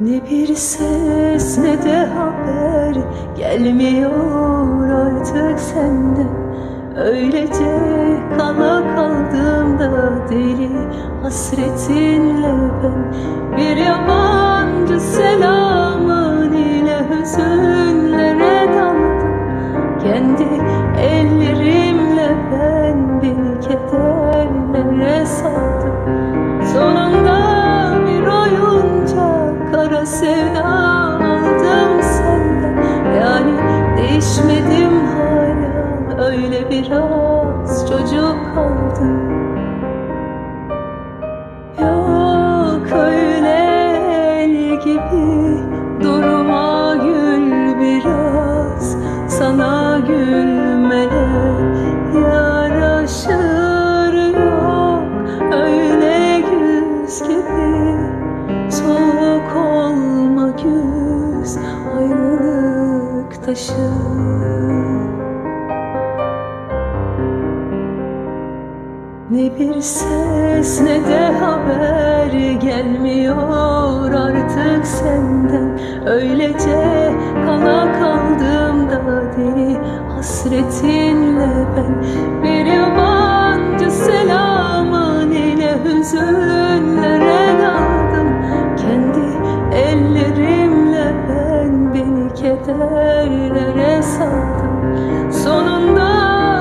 Ne bir ses ne de haber gelmiyor artık senden Öylece kala kaldığımda deli hasretinle ben Bir yabancı selamın oyuncak kara sevda aldım senden. Yani değişmedim hala. Öyle biraz çocuk kaldım Yok öyle el gibi durma Taşır Ne bir ses ne de haber gelmiyor artık senden. Öylece kala kaldığımda deli hasretinle ben. Bir yabancı selamın ile hüzünlere kederlere sardım. Sonunda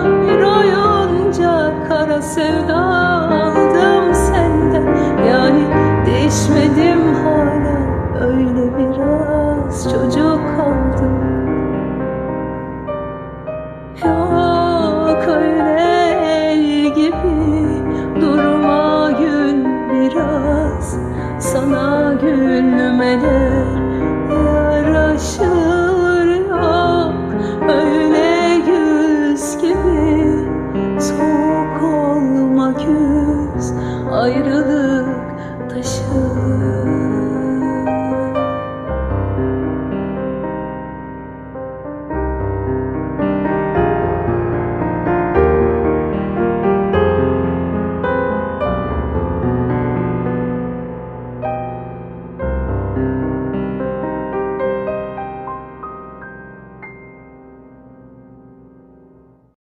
bir oyunca kara sevda aldım senden. Yani değişmedim hala öyle biraz çocuk kaldım. Yok öyle el gibi durma gün biraz. Sana gülmeden Música